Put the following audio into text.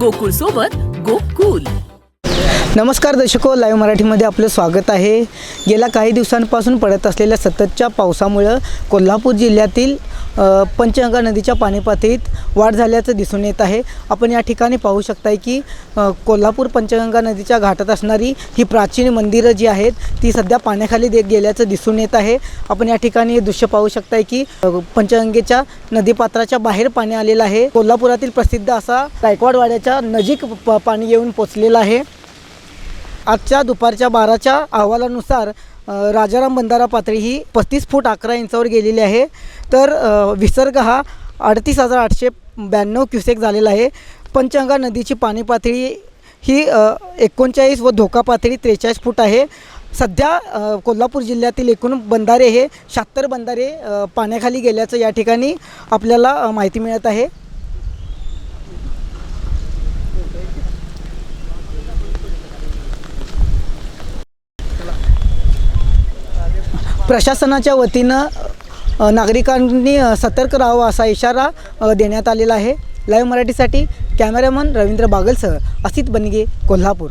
गोकुळ सोबत गोकुल. नमस्कार दर्शको लाईव्ह मराठीमध्ये आपलं स्वागत आहे. गेल्या काही दिवसांपासून पडत असलेल्या सततच्या पावसामुळं कोल्हापूर जिल्ह्यातील पंचगंगा नदीच्या पाणीपातळीत वाढ झाल्याचं दिसून येत आहे. आपण या ठिकाणी पाहू शकताय की कोल्हापूर पंचगंगा नदीच्या घाटात असणारी ही प्राचीन मंदिरं जी आहेत ती सध्या पाण्याखाली दे गेल्याचं दिसून येत आहे. आपण या ठिकाणी हे दृश्य पाहू शकताय की पंचगंगेच्या नदीपात्राच्या बाहेर पाणी आलेलं आहे. कोल्हापुरातील प्रसिद्ध असा गायकवाडवाड्याच्या नजीक प- पाणी येऊन पोचलेलं आहे. आजच्या दुपारच्या बाराच्या अहवालानुसार राजाराम बंधारा पातळी ही पस्तीस फूट अकरा इंचावर गेलेली आहे. तर विसर्ग हा अडतीस हजार आठशे ब्याण्णव क्युसेक झालेला आहे. पंचगंगा नदीची पाणी पातळी ही एकोणचाळीस व धोका पातळी त्रेचाळीस फूट आहे. सध्या कोल्हापूर जिल्ह्यातील एकूण बंधारे हे शहात्तर बंधारे पाण्याखाली गेल्याचं या ठिकाणी आपल्याला माहिती मिळत आहे. प्रशासनाच्या वतीनं नागरिकांनी सतर्क राहावं असा इशारा देण्यात आलेला आहे. लाईव्ह मराठीसाठी कॅमेरामन रवींद्र बागलसह असित बनगे कोल्हापूर.